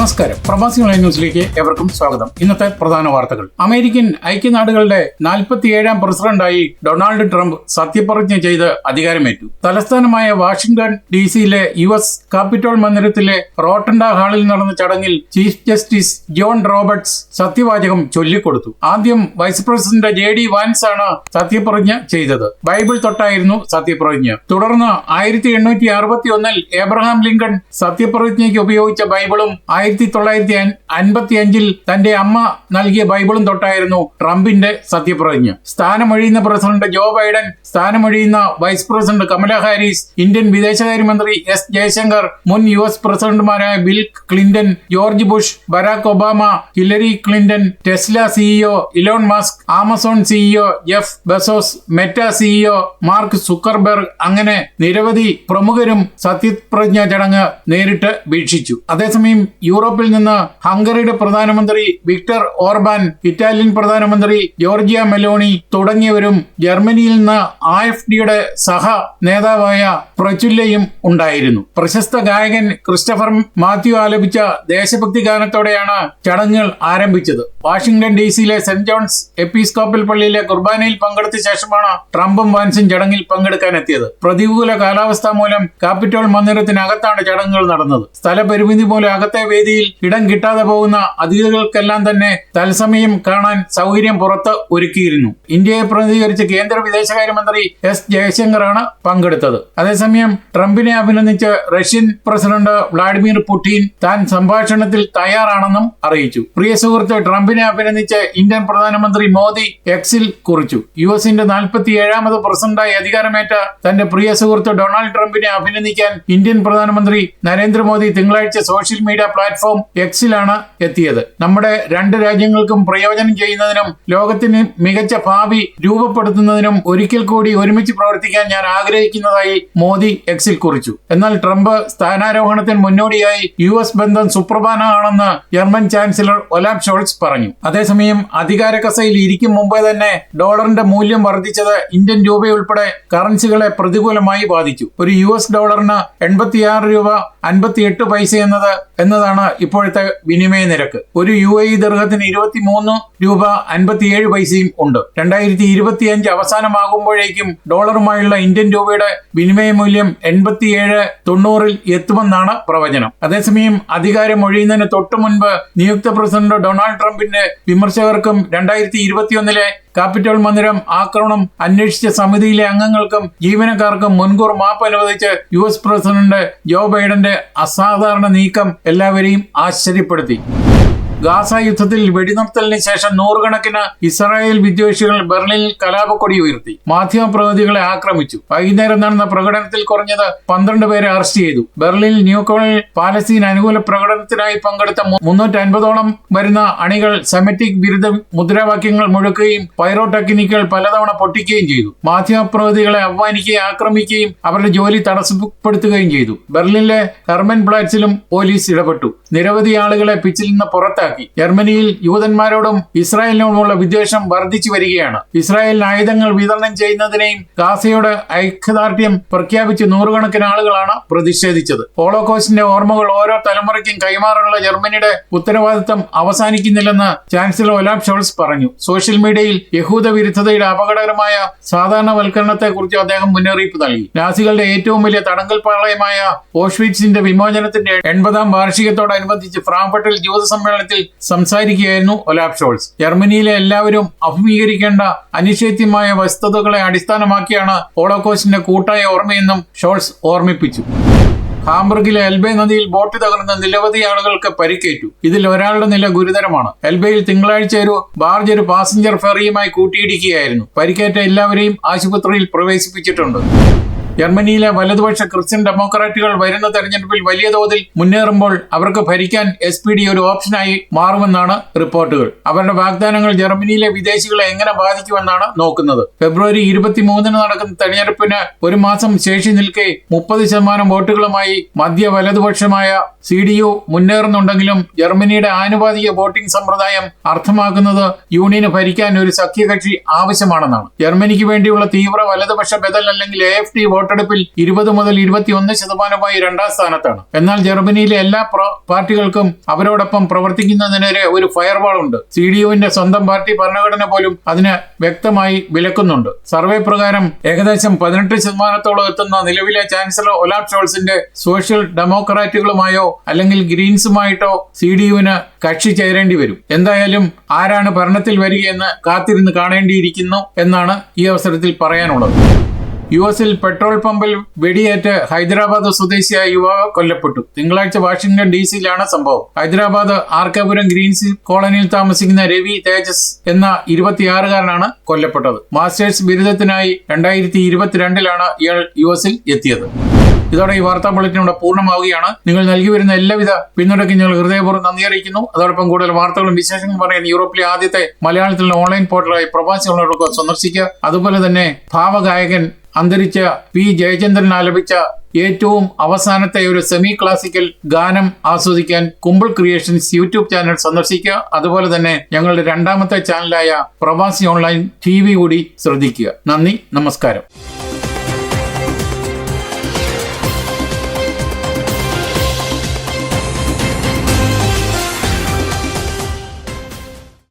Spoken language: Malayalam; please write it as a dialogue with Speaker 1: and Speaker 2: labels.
Speaker 1: നമസ്കാരം. പ്രവാസി ഓൺലൈൻ ന്യൂസിലേക്ക് എവർക്കും സ്വാഗതം. ഇന്നത്തെ പ്രധാന വാർത്തകൾ. അമേരിക്കൻ ഐക്യനാടുകളുടെ നാൽപ്പത്തിയേഴാം പ്രസിഡന്റായി ഡൊണാൾഡ് ട്രംപ് സത്യപ്രതിജ്ഞ ചെയ്ത് അധികാരമേറ്റു. തലസ്ഥാനമായ വാഷിംഗ്ടൺ ഡി സിയിലെ യു എസ് കാപ്പിറ്റോൾ മന്ദിരത്തിലെ റോട്ടൻഡ ഹാളിൽ നടന്ന ചടങ്ങിൽ ചീഫ് ജസ്റ്റിസ് ജോൺ റോബർട്ട്സ് സത്യവാചകം ചൊല്ലിക്കൊടുത്തു. ആദ്യം vice president J D Vance ആണ് സത്യപ്രതിജ്ഞ ചെയ്തത്. ബൈബിൾ തൊട്ടായിരുന്നു സത്യപ്രതിജ്ഞ. തുടർന്ന് ആയിരത്തി എണ്ണൂറ്റി അറുപത്തി ഒന്നിൽ എബ്രഹാം ലിങ്കൺ സത്യപ്രതിജ്ഞയ്ക്ക് ഉപയോഗിച്ച ബൈബിളും ആയിരത്തി തൊള്ളായിരത്തി അൻപത്തി അഞ്ചിൽ തന്റെ അമ്മ നൽകിയ ബൈബിളും തൊട്ടായിരുന്നു ട്രംപിന്റെ സത്യപ്രതിജ്ഞ. സ്ഥാനമൊഴിയുന്ന president Joe Biden സ്ഥാനമൊഴിയുന്ന vice president Kamala Harris Indian വിദേശകാര്യമന്ത്രി എസ് ജയശങ്കർ മുൻ യു എസ് പ്രസിഡന്റുമാരായ Bill Clinton George Bush Barack Obama Hillary Clinton Tesla CEO Elon Musk Amazon CEO Jeff Bezos Meta CEO Mark Zuckerberg അങ്ങനെ നിരവധി പ്രമുഖരും സത്യപ്രതിജ്ഞാ ചടങ്ങ് നേരിട്ട് വീക്ഷിച്ചു. അതേസമയം യൂറോപ്പിൽ നിന്ന് ഹംഗറിയുടെ പ്രധാനമന്ത്രി വിക്ടർ ഓർബാൻ ഇറ്റാലിയൻ പ്രധാനമന്ത്രി ജോർജിയ മെലോണി തുടങ്ങിയവരും ജർമ്മനിയിൽ നിന്ന് ആ എഫ് ഡിയുടെ സഹ നേതാവായ പ്രചുല്ലയും ഉണ്ടായിരുന്നു. പ്രശസ്ത ഗായകൻ ക്രിസ്റ്റഫർ മാത്യു ആലപിച്ച ദേശഭക്തി ഗാനത്തോടെയാണ് ചടങ്ങുകൾ ആരംഭിച്ചത്. വാഷിംഗ്ടൺ ഡി സിയിലെ സെന്റ് ജോൺസ് എപ്പിസ്കോപ്പൽ പള്ളിയിലെ കുർബാനയിൽ പങ്കെടുത്ത ശേഷമാണ് ട്രംപും വാൻസും ചടങ്ങിൽ പങ്കെടുക്കാനെത്തിയത് പ്രതികൂല കാലാവസ്ഥ മൂലം കാപ്പിറ്റോൾ മന്ദിരത്തിനകത്താണ് ചടങ്ങുകൾ നടന്നത്. സ്ഥലപരിമിതി മൂലം അകത്തെ വേദിയിൽ ഇടം കിട്ടാതെ പോകുന്ന അതിഥികൾക്കെല്ലാം തന്നെ തത്സമയം കാണാൻ സൗകര്യം പുറത്ത് ഒരുക്കിയിരുന്നു. ഇന്ത്യയെ പ്രതികരിച്ച് കേന്ദ്ര വിദേശകാര്യമന്ത്രി എസ് ജയശങ്കറാണ് പങ്കെടുത്തത്. അതേസമയം ട്രംപിനെ അഭിനന്ദിച്ച് റഷ്യൻ പ്രസിഡന്റ് വ്ളാഡിമിർ പുടിൻ താൻ സംഭാഷണത്തിൽ തയ്യാറാണെന്നും അറിയിച്ചു. പ്രിയ സുഹൃത്ത് ട്രംപിനെ അഭിനന്ദിച്ച് ഇന്ത്യൻ പ്രധാനമന്ത്രി മോദി എക്സിൽ കുറിച്ചു. യു എസിന്റെ നാൽപ്പത്തി ഏഴാമത് പ്രസിഡന്റായി അധികാരമേറ്റ തന്റെ പ്രിയ സുഹൃത്ത് ഡൊണാൾഡ് ട്രംപിനെ അഭിനന്ദിക്കാൻ ഇന്ത്യൻ പ്രധാനമന്ത്രി നരേന്ദ്രമോദി തിങ്കളാഴ്ച സോഷ്യൽ മീഡിയ പ്ലാറ്റ്ഫോം എക്സിലാണ് എത്തിയത്. നമ്മുടെ രണ്ട് രാജ്യങ്ങൾക്കും പ്രയോജനം ചെയ്യുന്നതിനും ലോകത്തിന് മികച്ച ഭാവി രൂപപ്പെടുത്തുന്നതിനും ഒരിക്കൽ കൂടി ഒരുമിച്ച് പ്രവർത്തിക്കാൻ ഞാൻ ആഗ്രഹിക്കുന്നതായി മോദി എക്സിൽ കുറിച്ചു. എന്നാൽ ട്രംപ് സ്ഥാനാരോഹണത്തിന് മുന്നോടിയായി യു എസ് ബന്ധം സുപ്രധാനമാണെന്ന് ജർമ്മൻ ചാൻസലർ ഒലാബ് ഷോൾസ് പറഞ്ഞു. അതേസമയം അധികാര കസയിൽ ഇരിക്കും മുമ്പേ തന്നെ ഡോളറിന്റെ മൂല്യം വർദ്ധിച്ചത് ഇന്ത്യൻ രൂപയുൾപ്പെടെ കറൻസികളെ പ്രതികൂലമായി ബാധിച്ചു. ഒരു യു എസ് ഡോളറിന് എൺപത്തിയാറ് രൂപ അൻപത്തിയെട്ട് പൈസ എന്നത് എന്നതാണ് ഇപ്പോഴത്തെ വിനിമയ നിരക്ക്. ഒരു യു എ ദീർഘത്തിന് ഇരുപത്തി മൂന്ന് രൂപ അൻപത്തിയേഴ് പൈസയും ഉണ്ട്. രണ്ടായിരത്തി ഇരുപത്തിയഞ്ച് അവസാനമാകുമ്പോഴേക്കും ഡോളറുമായുള്ള ഇന്ത്യൻ രൂപയുടെ വിനിമയ മൂല്യം എൺപത്തിയേഴ് തൊണ്ണൂറിൽ എത്തുമെന്നാണ് പ്രവചനം. അതേസമയം അധികാരം ഒഴിയുന്നതിന് തൊട്ടു മുൻപ് നിയുക്ത പ്രസിഡന്റ് ഡൊണാൾഡ് ട്രംപിന്റെ വിമർശകർക്കും രണ്ടായിരത്തി ഇരുപത്തിയൊന്നിലെ കാപ്പിറ്റോൾ മന്ദിരം ആക്രമണം അന്വേഷിച്ച സമിതിയിലെ അംഗങ്ങൾക്കും ജീവനക്കാർക്കും മുൻകൂർ മാപ്പ് അനുവദിച്ച് യു എസ് പ്രസിഡന്റ് ജോ ബൈഡന്റെ അസാധാരണ നീക്കം എല്ലാവരെയും ആശ്ചര്യപ്പെടുത്തി. ഗാസ യുദ്ധത്തിൽ വെടിനിർത്തലിന് ശേഷം നൂറുകണക്കിന് ഇസ്രായേൽ വിദ്വേഷികൾ ബെർലിനിൽ കലാപക്കൊടി ഉയർത്തി. മാധ്യമപ്രതിനിധികളെ ആക്രമിച്ചു. വൈകുന്നേരം നടന്ന പ്രകടനത്തിൽ കുറഞ്ഞത് പന്ത്രണ്ട് പേരെ അറസ്റ്റ് ചെയ്തു. ബെർലിനിൽ ന്യൂക്കോളിൽ പാലസ്തീൻ അനുകൂല പ്രകടനത്തിനായി പങ്കെടുത്ത മുന്നൂറ്റി അൻപതോളം വരുന്ന അണികൾ സെമറ്റിക് ബിരുദ മുദ്രാവാക്യങ്ങൾ മുഴക്കുകയും പൈറോ ടെക്നിക്കുകൾ പലതവണ പൊട്ടിക്കുകയും ചെയ്തു. മാധ്യമപ്രതിനിധികളെ അവമാനിക്കുകയും ആക്രമിക്കുകയും അവരുടെ ജോലി തടസ്സപ്പെടുത്തുകയും ചെയ്തു. ബെർലിനിലെ ഹെർമൻ പ്ലാറ്റ്സിലും പോലീസ് ഇടപെട്ടു. നിരവധി ആളുകളെ പിച്ചിൽ നിന്ന് പുറത്താക്കി. ജർമ്മനിയിൽ യൂതന്മാരോടും ഇസ്രായേലിനോടുമുള്ള വിദ്വേഷം വർദ്ധിച്ചു വരികയാണ്. ഇസ്രായേലിന് ആയുധങ്ങൾ വിതരണം ചെയ്യുന്നതിനെയും ഗാസയോട് ഐക്യദാർഢ്യം പ്രഖ്യാപിച്ച് നൂറുകണക്കിന് ആളുകളാണ് പ്രതിഷേധിച്ചത്. ഹോളോകോസ്റ്റിന്റെ ഓർമ്മകൾ ഓരോ തലമുറയ്ക്കും കൈമാറാനുള്ള ജർമ്മനിയുടെ ഉത്തരവാദിത്തം അവസാനിക്കുന്നില്ലെന്ന് ചാൻസലർ ഒലാബ് ഷോൾസ് പറഞ്ഞു. സോഷ്യൽ മീഡിയയിൽ യഹൂദ വിരുദ്ധതയുടെ അപകടകരമായ സാധാരണവൽക്കരണത്തെക്കുറിച്ച് അദ്ദേഹം മുന്നറിയിപ്പ് നൽകി. നാസികളുടെ ഏറ്റവും വലിയ തടങ്കൽ പാളയമായ ഓഷ്വിറ്റ്സിന്റെ വിമോചനത്തിന്റെ എൺപതാം വാർഷികത്തോടനുബന്ധിച്ച് ഫ്രാങ്ക്ഫർട്ടിൽ ജൂത സമ്മേളനത്തിൽ സംസാരിക്കുകയായിരുന്നു ഒലാബ് ഷോൾസ്. ജർമ്മനിയിലെ എല്ലാവരും അഭിമുഖീകരിക്കേണ്ട അനിശ്ചിത്യമായ വസ്തുതകളെ അടിസ്ഥാനമാക്കിയാണ് ഹോളോകോസ്റ്റിന്റെ കൂട്ടായ ഓർമ്മയെന്നും ഷോൾസ് ഓർമ്മിപ്പിച്ചു. ഹാംബർഗിലെ എൽബെ നദിയിൽ ബോട്ട് തകർന്ന നിരവധി ആളുകൾക്ക് പരിക്കേറ്റു. ഇതിൽ ഒരാളുടെ നില ഗുരുതരമാണ്. എൽബയിൽ തിങ്കളാഴ്ച ഒരു ബാർജ് ഒരു പാസഞ്ചർ ഫെറിയുമായി കൂട്ടിയിടിക്കുകയായിരുന്നു. പരിക്കേറ്റ എല്ലാവരെയും ആശുപത്രിയിൽ പ്രവേശിപ്പിച്ചിട്ടുണ്ട്. ജർമ്മനിയിലെ വലതുപക്ഷ ക്രിസ്ത്യൻ ഡെമോക്രാറ്റുകൾ വരുന്ന തെരഞ്ഞെടുപ്പിൽ വലിയ തോതിൽ മുന്നേറുമ്പോൾ അവർക്ക് ഭരിക്കാൻ എസ് പി ഡി ഒരു ഓപ്ഷനായി മാറുമെന്നാണ് റിപ്പോർട്ടുകൾ. അവരുടെ വാഗ്ദാനങ്ങൾ ജർമ്മനിയിലെ വിദേശികളെ എങ്ങനെ ബാധിക്കുമെന്നാണ് നോക്കുന്നത്. ഫെബ്രുവരി ഇരുപത്തിമൂന്നിന് നടക്കുന്ന തെരഞ്ഞെടുപ്പിന് ഒരു മാസം ശേഷി നിൽക്കെ മുപ്പത് ശതമാനം വോട്ടുകളുമായി മധ്യ വലതുപക്ഷമായ സി ഡി യു മുന്നേറുന്നുണ്ടെങ്കിലും ജർമ്മനിയുടെ ആനുപാതിക വോട്ടിംഗ് സമ്പ്രദായം അർത്ഥമാക്കുന്നത് യൂണിയന് ഭരിക്കാൻ ഒരു സഖ്യകക്ഷി ആവശ്യമാണെന്നാണ്. ജർമ്മനിക്ക് വേണ്ടിയുള്ള തീവ്ര വലതുപക്ഷ ബദൽ അല്ലെങ്കിൽ എ എഫ് ടി വോട്ടെടുപ്പിൽ ഇരുപത് മുതൽ ഇരുപത്തിയൊന്ന് ശതമാനമായി രണ്ടാം സ്ഥാനത്താണ്. എന്നാൽ ജർമ്മനിയിലെ എല്ലാ പാർട്ടികൾക്കും അവരോടൊപ്പം പ്രവർത്തിക്കുന്നതിനെതിരെ ഒരു ഫയർവാൾ ഉണ്ട്. സി ഡി യുവിന്റെ സ്വന്തം പാർട്ടി ഭരണഘടന പോലും അതിന് വ്യക്തമായി വിലക്കുന്നുണ്ട്. സർവേ പ്രകാരം ഏകദേശം പതിനെട്ട് ശതമാനത്തോളം എത്തുന്ന നിലവിലെ ചാൻസലർ ഒലാഫ് ഷോൾസിന്റെ സോഷ്യൽ ഡെമോക്രാറ്റുകളുമായോ അല്ലെങ്കിൽ ഗ്രീൻസുമായിട്ടോ സി ഡി യുവിന് കക്ഷി ചേരേണ്ടി വരും. എന്തായാലും ആരാണ് ഭരണത്തിൽ വരികയെന്ന് കാത്തിരുന്ന് കാണേണ്ടിയിരിക്കുന്നു എന്നാണ് ഈ അവസരത്തിൽ പറയാനുള്ളത്. യു എസിൽ പെട്രോൾ പമ്പിൽ വെടിയേറ്റ് ഹൈദരാബാദ് സ്വദേശിയായ യുവാവ് കൊല്ലപ്പെട്ടു. തിങ്കളാഴ്ച വാഷിംഗ്ടൺ ഡി സിയിലാണ് സംഭവം. ഹൈദരാബാദ് ആർക്കാപുരം ഗ്രീൻസ് കോളനിയിൽ താമസിക്കുന്ന രവി തേജസ് എന്ന ഇരുപത്തിയാറുകാരനാണ് കൊല്ലപ്പെട്ടത്. മാസ്റ്റേഴ്സ് ബിരുദത്തിനായി രണ്ടായിരത്തി ഇരുപത്തിരണ്ടിലാണ് ഇയാൾ യു എസിൽ എത്തിയത്. ഇതോടെ ഈ വാർത്താ ബുള്ളറ്റിൻ പൂർണമാവുകയാണ്. നിങ്ങൾ നൽകി വരുന്ന എല്ലാവിധ പിന്തുണയ്ക്കും ഞങ്ങൾ ഹൃദയപൂർവം നന്ദി അറിയിക്കുന്നു. അതോടൊപ്പം കൂടുതൽ വാർത്തകളും വിശേഷങ്ങളും പറയാൻ യൂറോപ്പിലെ ആദ്യത്തെ മലയാളത്തിലുള്ള ഓൺലൈൻ പോർട്ടലായി പ്രവാസികളോടൊക്കെ സന്ദർശിക്കുക. അതുപോലെ തന്നെ ഭാവഗായകൻ അന്തരിച്ച പി ജയചന്ദ്രൻ ആലപിച്ച ഏറ്റവും അവസാനത്തെ ഒരു സെമി ക്ലാസിക്കൽ ഗാനം ആസ്വദിക്കാൻ കുമ്പിൾ ക്രിയേഷൻസ് യൂട്യൂബ് ചാനൽ സന്ദർശിക്കുക. അതുപോലെ തന്നെ ഞങ്ങളുടെ രണ്ടാമത്തെ ചാനലായ പ്രവാസി ഓൺലൈൻ ടി കൂടി ശ്രദ്ധിക്കുക. നന്ദി നമസ്കാരം.